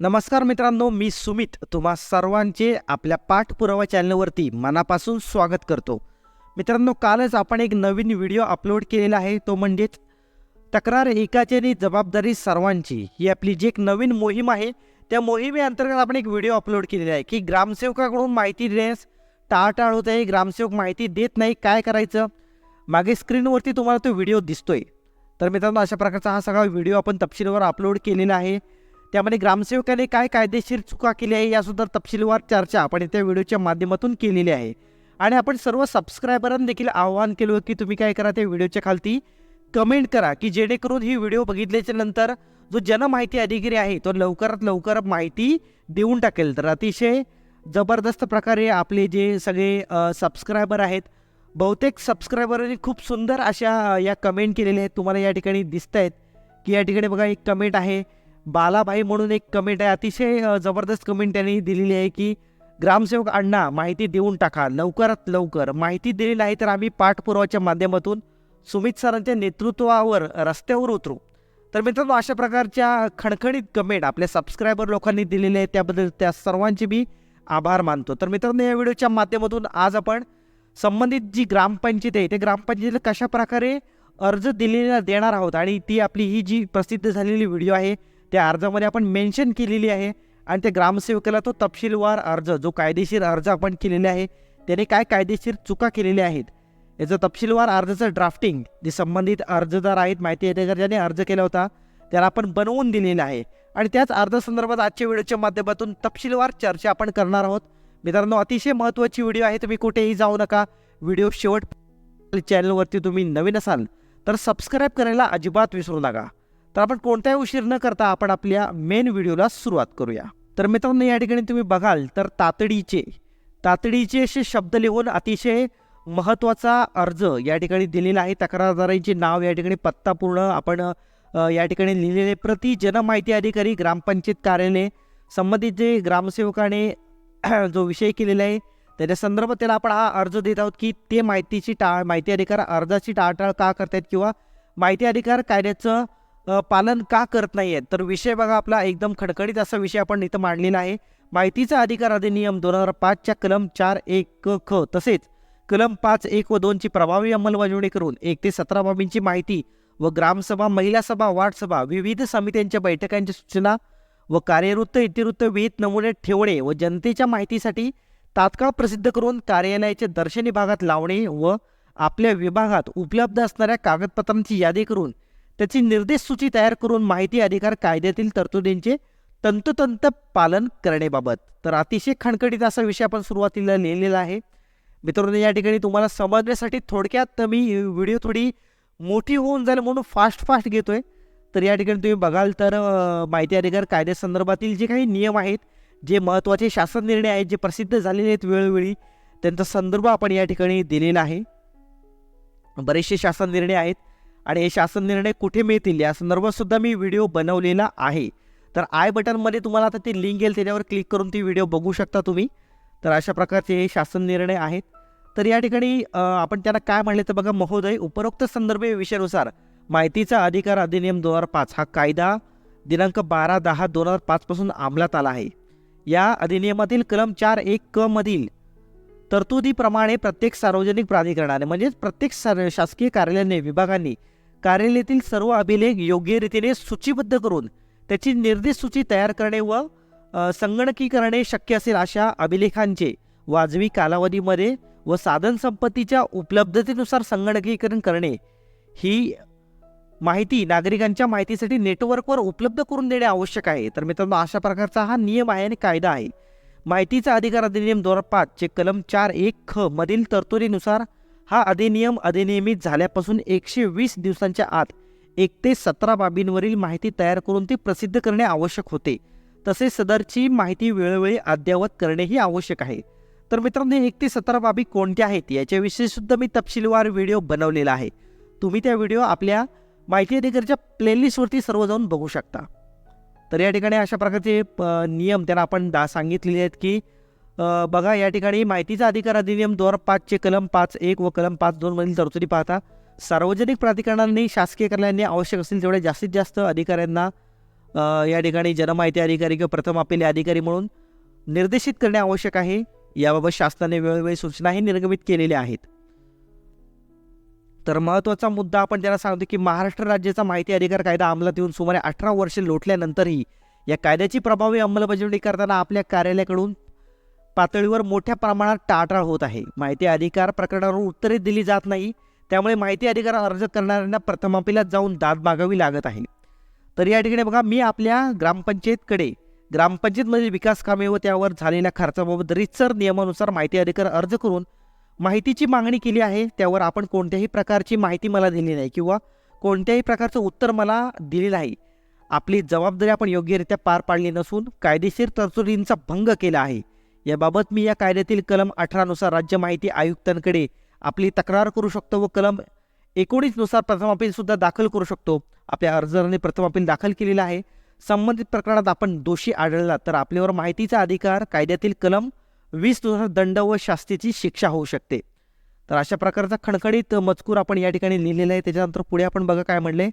नमस्कार मित्रांनो मी सुमित. तुम्हा सर्वांचे आपल्या पाठपुरावा चॅनलवरती मनापासून स्वागत करतो. मित्रांनो कालच आपण एक नवीन व्हिडिओ अपलोड केलेला आहे तो म्हणजेच तक्रार एकाची आणि जबाबदारी सर्वांची. ही आपली जी एक नवीन मोहीम आहे त्या मोहिमेअंतर्गत आपण एक व्हिडिओ अपलोड केलेला आहे की ग्रामसेवकाकडून माहिती देण्यास टाळटाळ होत आहे ग्रामसेवक माहिती देत नाही काय करायचं? मागे स्क्रीनवरती तुम्हाला तो व्हिडिओ दिसतोय. तर मित्रांनो अशा प्रकारचा हा सगळा व्हिडिओ आपण तपशीलवर अपलोड केलेला आहे. त्यामध्ये ग्रामसेवकाने काय कायदेशीर चुका केल्या आहे यासुद्धा तपशीलवार चर्चा आपण त्या व्हिडिओच्या माध्यमातून केलेली आहे. आणि आपण सर्व सबस्क्रायबरांना देखील आवाहन केलं की तुम्ही काय करा त्या व्हिडिओच्या खालती कमेंट करा की जेणेकरून ही व्हिडिओ बघितल्याच्या नंतर जो जनमाहिती अधिकारी आहे तो लवकरात लवकर माहिती देऊन टाकेल. तर अतिशय जबरदस्त प्रकारे आपले जे सगळे सबस्क्रायबर आहेत बहुतेक सबस्क्रायबरांनी खूप सुंदर अशा या कमेंट केलेल्या आहेत. तुम्हाला या ठिकाणी दिसत आहेत की या ठिकाणी बघा एक कमेंट आहे. बालाबाई म्हणून एक कमेंट आहे. अतिशय जबरदस्त कमेंट त्यांनी दिलेली आहे की ग्रामसेवक अण्णा माहिती देऊन टाका. लवकरात लवकर. माहिती दिली नाही तर आम्ही पाठपुरावाच्या माध्यमातून सुमित सरांच्या नेतृत्वावर रस्त्यावर उतरू. तर मित्रांनो अशा प्रकारच्या खणखणीत कमेंट आपल्या सबस्क्रायबर लोकांनी दिलेले आहेत. त्याबद्दल त्या सर्वांचे मी आभार मानतो. तर मित्रांनो या व्हिडिओच्या माध्यमातून आज आपण संबंधित जी ग्रामपंचायत आहे त्या ग्रामपंचायतीला कशा प्रकारे अर्ज दिलेला देणार आहोत? आणि ती आपली ही जी प्रसिद्ध झालेली व्हिडिओ आहे त्या अर्जामध्ये आपण मेन्शन केलेली आहे आणि त्या ग्रामसेवकाला तो तपशीलवार अर्ज जो कायदेशीर अर्ज आपण केलेला आहे त्याने काय कायदेशीर चुका केलेल्या आहेत? याचं तपशीलवार अर्जाचं ड्राफ्टिंग जे संबंधित अर्जदार आहेत माहिती अधिकारी ज्याने अर्ज केला होता त्याला आपण बनवून दिलेला आहे. आणि त्याच अर्जासंदर्भात आजच्या व्हिडिओच्या माध्यमातून तपशीलवार चर्चा आपण करणार आहोत. मित्रांनो अतिशय महत्त्वाची व्हिडिओ आहे तुम्ही कुठेही जाऊ नका. व्हिडिओ शेवट चॅनलवरती तुम्ही नवीन असाल तर सबस्क्राईब करायला अजिबात विसरू नका. तर आपण कोणताही उशीर न करता आपण आपल्या मेन व्हिडिओला सुरुवात करूया. तर मित्रांनो या ठिकाणी तुम्ही बघाल तर तातडीचे तातडीचे असे शब्द लिहून अतिशय महत्त्वाचा अर्ज या ठिकाणी दिलेला आहे. तक्रारदारांचे नाव या ठिकाणी पत्ता पूर्ण आपण या ठिकाणी लिहिलेले प्रति जनमाहिती अधिकारी ग्रामपंचायत कार्यालय संबंधित जे ग्रामसेवकाने जो विषय केलेला आहे त्याच्या संदर्भात त्याला आपण हा अर्ज देत आहोत की ते माहितीची टाळ माहिती अधिकार अर्जाची टाळटाळ का करतायत किंवा माहिती अधिकार कायद्याचं पालन का करत नाही आहेत तर विषय बघा आपला एकदम खडखडीत असा विषय आपण इथं मांडलेला आहे. माहितीचा अधिकार अधिनियम दोन हजार पाचच्या कलम चार एक ख तसेच कलम पाच एक व दोनची प्रभावी अंमलबजावणी करून एक ते सतरा बाबींची माहिती व ग्रामसभा महिला सभा वाटसभा विविध समित्यांच्या बैठकांच्या सूचना व कार्यवृत्त इतिवृत्त विहित नमुने ठेवणे व जनतेच्या माहितीसाठी तात्काळ प्रसिद्ध करून कार्यालयाच्या दर्शनी भागात लावणे व आपल्या विभागात उपलब्ध असणाऱ्या कागदपत्रांची यादी करून त्याची निर्देश सूची तयार करून माहिती अधिकार कायद्यातील तरतुदींचे तंतोतंत पालन करण्याबाबत. तर अतिशय खणखणीत असा विषय आपण सुरुवातीला लिहिलेला आहे. मित्रांनो या ठिकाणी तुम्हाला समजण्यासाठी थोडक्यात मी व्हिडिओ थोडी मोठी होऊन जाईल म्हणून फास्ट फास्ट घेतोय. तर या ठिकाणी तुम्ही बघाल तर माहिती अधिकार कायद्यासंदर्भातील जे काही नियम आहेत जे महत्त्वाचे शासन निर्णय आहेत जे प्रसिद्ध झालेले आहेत वेळोवेळी त्यांचा संदर्भ आपण या ठिकाणी दिलेला आहे. बरेचसे शासन निर्णय आहेत. आणि हे शासन निर्णय कुठे मिळतील? या संदर्भातसुद्धा मी व्हिडिओ बनवलेला आहे. तर आय बटनमध्ये तुम्हाला आता ती लिंक येईल त्याच्यावर क्लिक करून ती व्हिडिओ बघू शकता तुम्ही. तर अशा प्रकारचे हे शासन निर्णय आहेत. तर या ठिकाणी आपण त्यांना काय म्हणले तर बघा. महोदय उपरोक्त संदर्भे विषयानुसार माहितीचा अधिकार अधिनियम दोन हजार पाच हा कायदा दिनांक बारा दहा दोन हजार पाचपासून अंमलात आला आहे. या अधिनियमातील कलम चार एक क मधील तरतुदीप्रमाणे प्रत्येक सार्वजनिक प्राधिकरणाने म्हणजेच प्रत्येक सार शासकीय कार्यालयाने विभागांनी कार्यालयातील सर्व अभिलेख योग्य रीतीने सूचीबद्ध करून त्याची निर्देश सूची तयार करणे व संगणकी संगणकीकरणे शक्य असेल अशा अभिलेखांचे वाजवी कालावधीमध्ये व साधनसंपत्तीच्या उपलब्धतेनुसार संगणकीकरण करणे ही माहिती नागरिकांच्या माहितीसाठी नेटवर्कवर उपलब्ध करून देणे आवश्यक आहे. तर मित्रांनो अशा प्रकारचा हा नियम आहे आणि कायदा आहे. माहितीचा अधिकार अधिनियम दोन हजार पाचचे कलम चार एक ख मधील तरतुदीनुसार हा अधिनियम अधिनियमित झाल्यापासून एकशे वीस दिवसांच्या आत एक ते सतरा बाबींवरील माहिती तयार करून ती प्रसिद्ध करणे आवश्यक होते. तसेच सदरची माहिती वेळोवेळी अद्ययावत करणेही आवश्यक आहे. तर मित्रांनो एक ते सतरा बाबी कोणत्या आहेत याच्याविषयी सुद्धा मी तपशीलवार व्हिडिओ बनवलेला आहे. तुम्ही त्या व्हिडिओ आपल्या माहिती अधिकारीच्या प्लेलिस्टवरती सर्व जाऊन बघू शकता. तर या ठिकाणी अशा प्रकारचे प- नियम त्यांना आपण दा सांगितलेले आहेत की बघा या ठिकाणी माहितीचा अधिकार अधिनियम दोन हजार पाचचे कलम पाच एक व कलम पाच दोनमधील तरतुदी पाहता सार्वजनिक प्राधिकरणांनी शासकीय कार्यालयांनी आवश्यक असतील तेवढ्या जास्तीत जास्त अधिकाऱ्यांना या ठिकाणी जनमाहिती अधिकारी किंवा प्रथम आपले अधिकारी म्हणून निर्देशित करणे आवश्यक आहे. याबाबत शासनाने वेळोवेळी सूचनाही निर्गमित केलेल्या आहेत. तर महत्त्वाचा मुद्दा आपण त्यांना सांगतो की महाराष्ट्र राज्याचा माहिती अधिकार कायदा अंमलात येऊन सुमारे अठरा वर्षे लोटल्यानंतरही या कायद्याची प्रभावी अंमलबजावणी करताना आपल्या कार्यालयाकडून पातळीवर मोठ्या प्रमाणात टाळाटाळ होत आहे. माहिती अधिकार प्रकरणावर उत्तरे दिली जात नाही. त्यामुळे माहिती अधिकार अर्ज करणाऱ्यांना प्रथमापिलात जाऊन दाद मागावी लागत आहे. तर या ठिकाणी बघा मी आपल्या ग्रामपंचायतकडे ग्रामपंचायतमधील विकास कामे व त्यावर झालेल्या खर्चाबाबत रितसर नियमानुसार माहिती अधिकार अर्ज करून माहितीची मागणी केली आहे. त्यावर आपण कोणत्याही प्रकारची माहिती मला दिली नाही किंवा कोणत्याही प्रकारचं उत्तर मला दिले नाही. आपली जबाबदारी आपण योग्यरित्या पार पाडली नसून कायदेशीर तरतुदींचा भंग केला आहे. याबाबत मी या कायद्यातील कलम अठरानुसार राज्य माहिती आयुक्तांकडे आपली तक्रार करू शकतो व कलम एकोणीसनुसार प्रथम अपीलसुद्धा दाखल करू शकतो. आपल्या अर्जदाराने प्रथम अपील दाखल केलेला आहे. संबंधित प्रकरणात आपण दोषी आढळला तर आपल्यावर माहितीचा अधिकार कायद्यातील कलम वीसनुसार दंड व शास्तीची शिक्षा होऊ शकते. तर अशा प्रकारचा खणखणीत मजकूर आपण या ठिकाणी लिहिलेला आहे. त्याच्यानंतर पुढे आपण बघा काय म्हणले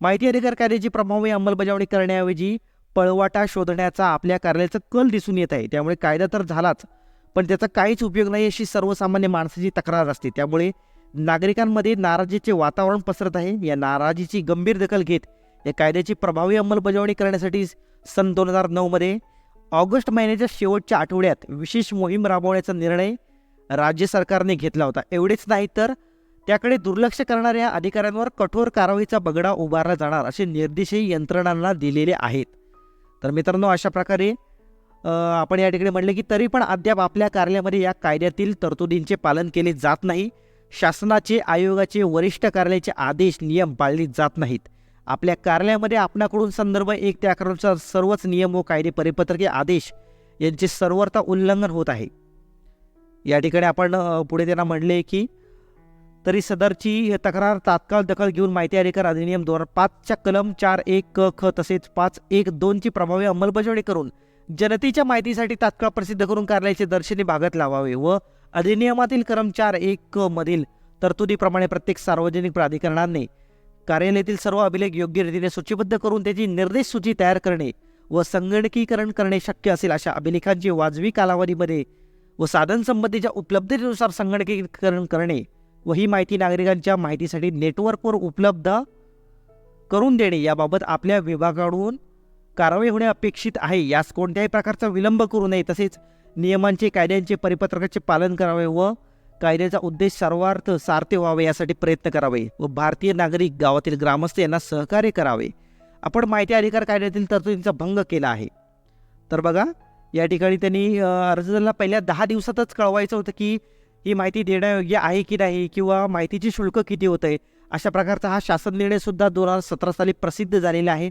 माहिती अधिकार कायद्याची प्रभावी अंमलबजावणी करण्याऐवजी पळवाटा शोधण्याचा आपल्या कार्यालयाचा कल दिसून येत आहे. त्यामुळे कायदा तर झालाच पण त्याचा काहीच उपयोग नाही अशी सर्वसामान्य माणसाची तक्रार असते. त्यामुळे नागरिकांमध्ये नाराजीचे वातावरण पसरत आहे. या नाराजीची गंभीर दखल घेत या कायद्याची प्रभावी अंमलबजावणी करण्यासाठी सन दोन हजार नऊमध्ये ऑगस्ट महिन्याच्या शेवटच्या आठवड्यात विशेष मोहीम राबवण्याचा निर्णय राज्य सरकारने घेतला होता. एवढेच नाही तर त्याकडे दुर्लक्ष करणाऱ्या अधिकाऱ्यांवर कठोर कारवाईचा बगडा उभारला जाणार असे निर्देशही यंत्रणांना दिलेले आहेत. तर मित्रांनो अशा प्रकारे आपण या ठिकाणी म्हणले की तरी पण अद्याप आपल्या कार्यालयामध्ये या कायद्यातील तरतुदींचे पालन केले जात नाही. शासनाचे आयोगाचे वरिष्ठ कार्यालयाचे आदेश नियम पाळले जात नाहीत. आपल्या कार्यालयामध्ये आपणाकडून संदर्भ एक ते अकरानुसार सर्वच नियम व कायदे परिपत्रके आदेश यांचे सर्वता उल्लंघन होत आहे. या ठिकाणी आपण पुढे त्यांना म्हणले की तरी सदरची तक्रार तात्काळ दखल घेऊन माहिती अधिकार अधिनियम दोन हजार पाचच्या कलम चार एक क ख तसेच पाच एक दोनची प्रभावी अंमलबजावणी करून जनतेच्या माहितीसाठी तात्काळ प्रसिद्ध करून कार्यालयाचे दर्शनी भागात लावावे व अधिनियमातील कलम चार एक क मधील तरतुदीप्रमाणे प्रत्येक सार्वजनिक प्राधिकरणाने कार्यालयातील सर्व अभिलेख योग्य रीतीने सूचीबद्ध करून त्याची निर्देश सूची तयार करणे व संगणकीकरण करणे शक्य असेल अशा अभिलेखांची वाजवी कालावधीमध्ये व साधनसंबंधीच्या उपलब्धतेनुसार संगणकीकरण करणे व ही माहिती नागरिकांच्या माहितीसाठी नेटवर्कवर उपलब्ध करून देणे याबाबत आपल्या विभागाकडून कारवाई होणे अपेक्षित आहे. यास कोणत्याही प्रकारचा विलंब करू नये. तसेच नियमांचे कायद्यांचे परिपत्रकाचे पालन करावे व कायद्याचा उद्देश सर्वार्थ सार्थ व्हावे यासाठी प्रयत्न करावे व भारतीय नागरिक गावातील ग्रामस्थ यांना सहकार्य करावे. आपण माहिती अधिकार कायद्यातील तरतुदींचा भंग केला आहे. तर बघा या ठिकाणी त्यांनी अ, अर्जदाराला पहिल्या दहा दिवसातच कळवायचं होतं की ही माहिती देण्यायोग्य आहे की नाही किंवा माहितीचे शुल्क किती होतं आहे अशा प्रकारचा हा शासन निर्णयसुद्धा दोन हजार सतरा साली प्रसिद्ध झालेला आहे.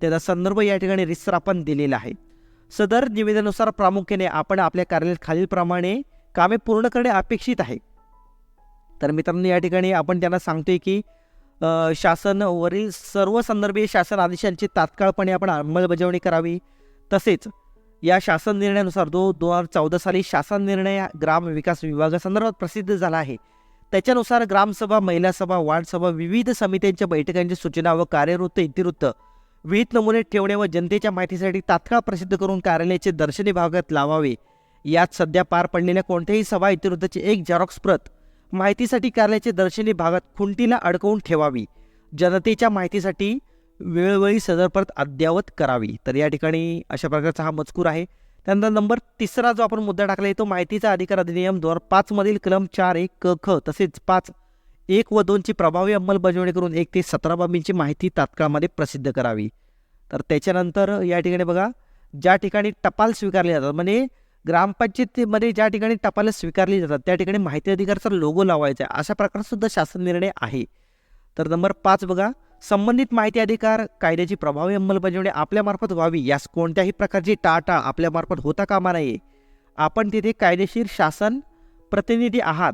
त्याचा संदर्भ या ठिकाणी रिसर आपण दिलेला आहे. सदर निवेदनानुसार प्रामुख्याने आपण आपल्या कार्यालयात खालीलप्रमाणे कामे पूर्ण करणे अपेक्षित आहे. तर मित्रांनो या ठिकाणी आपण त्यांना सांगतोय की शासनवरील सर्व संदर्भीय शासन आदेशांची तात्काळपणे आपण अंमलबजावणी करावी. तसेच या शासन निर्णयानुसार दो दोन हजार चौदा साली शासन निर्णय ग्राम विकास विभागासंदर्भात प्रसिद्ध झाला आहे. त्याच्यानुसार ग्रामसभा महिला सभा वार्डसभा विविध समित्यांच्या बैठकांची सूचना व कार्यवृत्त इतिवृत्त विहित नमुने ठेवणे व जनतेच्या माहितीसाठी तात्काळ प्रसिद्ध करून कार्यालयाचे दर्शनी भागात लावावे. यात सध्या पार पडलेल्या कोणत्याही सभा इतिवृत्ताची एक झेरॉक्स प्रत माहितीसाठी कार्यालयाचे दर्शनी भागात खुंटीला अडकवून ठेवावी. जनतेच्या माहितीसाठी वेळोवेळी सदर प्रत अद्ययावत करावी. तर या ठिकाणी अशा प्रकारचा हा मजकूर आहे. त्यानंतर नंबर तिसरा जो आपण मुद्दा टाकला आहे तो माहितीचा अधिकार अधिनियम दोन हजार पाचमधील कलम चार एक क ख तसेच पाच एक व दोनची प्रभावी अंमलबजावणी करून एक ते सतरा बाबींची माहिती तात्काळमध्ये प्रसिद्ध करावी. तर त्याच्यानंतर या ठिकाणी बघा ज्या ठिकाणी टपाल स्वीकारले जातात म्हणजे ग्रामपंचायतीमध्ये ज्या ठिकाणी टपाल स्वीकारली जातात त्या ठिकाणी माहिती अधिकारचा लोगो लावायचा आहे अशा प्रकारसुद्धा शासन निर्णय आहे. तर नंबर पाच बघा संबंधित माहिती अधिकार कायद्याची प्रभावी अंमलबजावणी आपल्यामार्फत व्हावी यास कोणत्याही प्रकारची टाटा आपल्यामार्फत होता कामा नये. आपण तिथे कायदेशीर शासन प्रतिनिधी आहात.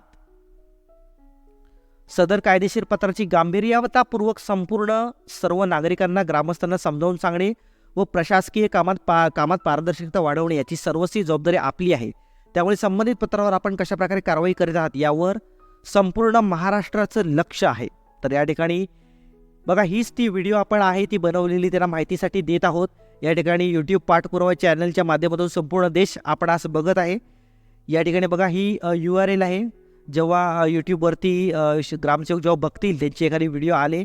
सदर कायदेशीर पत्राची गांभीर्यतापूर्वक संपूर्ण सर्व नागरिकांना ग्रामस्थांना समजावून सांगणे व प्रशासकीय कामात पा कामात पारदर्शकता वाढवणे याची सर्वस्वी जबाबदारी आपली आहे. त्यामुळे संबंधित पत्रावर आपण कशाप्रकारे कारवाई करीत आहात यावर संपूर्ण महाराष्ट्राचं लक्ष आहे. तर या ठिकाणी बघा हीच ती व्हिडिओ आपण आहे ती बनवलेली त्यांना माहितीसाठी देत आहोत. या ठिकाणी यूट्यूब पाठपुरावा चॅनलच्या माध्यमातून संपूर्ण देश आपण असं बघत आहे. या ठिकाणी बघा ही यू आर एल आहे. जेव्हा यूट्यूबवरती ग्रामसेवक जेव्हा बघतील त्यांचे एखादी व्हिडिओ आले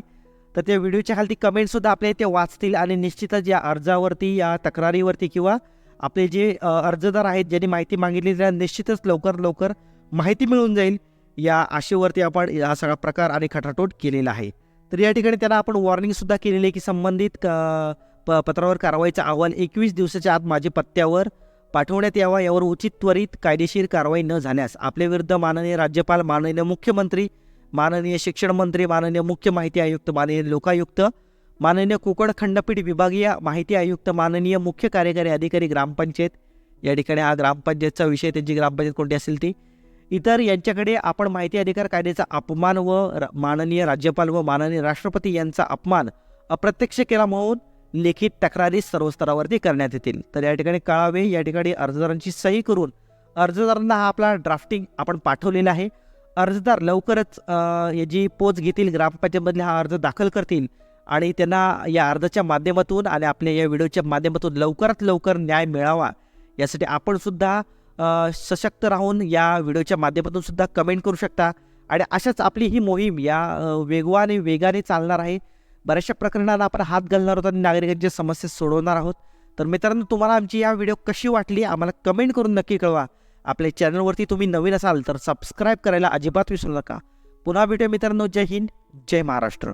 तर त्या व्हिडिओच्या खालती कमेंटसुद्धा आपल्या इथे वाचतील आणि निश्चितच या अर्जावरती या तक्रारीवरती किंवा आपले जे अर्जदार आहेत ज्यांनी माहिती मागितली त्यांना निश्चितच लवकर लवकर माहिती मिळून जाईल. या आशेवरती आपण हा सगळा प्रकार आणि खटाटोट केलेला आहे. तर या ठिकाणी त्याला आपण वॉर्निंगसुद्धा केलेली आहे की संबंधित क- प पत्रावर कारवाईचा अहवाल एकवीस दिवसाच्या आत माझे पत्त्यावर पाठवण्यात यावा यावर उचित त्वरित कायदेशीर कारवाई न झाल्यास. आपल्या विरुद्ध माननीय राज्यपाल माननीय मुख्यमंत्री माननीय शिक्षण मंत्री माननीय मुख्य माहिती आयुक्त माननीय लोकायुक्त माननीय कोकण खंडपीठ विभागीय माहिती आयुक्त माननीय मुख्य कार्यकारी अधिकारी ग्रामपंचायत. या ठिकाणी हा ग्रामपंचायतचा विषय त्यांची ग्रामपंचायत कोणती असेल ती? इतर यांच्याकडे आपण माहिती अधिकार कायद्याचा अपमान व र- माननीय राज्यपाल व माननीय राष्ट्रपती यांचा अपमान अप्रत्यक्ष केला म्हणून लिखित तक्रारी सर्व स्तरावरती करण्यात येतील. तर या ठिकाणी कळावे या ठिकाणी अर्जदारांची सही करून अर्जदारांना हा आपला ड्राफ्टिंग आपण पाठवलेला आहे. अर्जदार लवकरच याची पोच घेतील ग्रामपंचायतमधले हा अर्ज दाखल करतील आणि त्यांना या अर्जाच्या माध्यमातून आणि आपल्या या व्हिडिओच्या माध्यमातून लवकरात लवकर न्याय मिळावा. यासाठी आपणसुद्धा सशक्त राहून या व्हिडिओच्या माध्यमातून सुद्धा कमेंट करू शकता. आणि अशाच आपली ही मोहीम या वेगवाने वेगाने चालणार आहे. बऱ्याचशा प्रकरणाला आपण हात घालणार आहोत आणि नागरिकांच्या समस्या सोडवणार आहोत. तर मित्रांनो तुम्हाला आमची या व्हिडिओ कशी वाटली आम्हाला कमेंट करून नक्की कळवा. आपल्या चॅनलवरती तुम्ही नवीन असाल तर सबस्क्राईब करायला अजिबात विसरू नका. पुन्हा भेटूया मित्रांनो. जय हिंद जय महाराष्ट्र.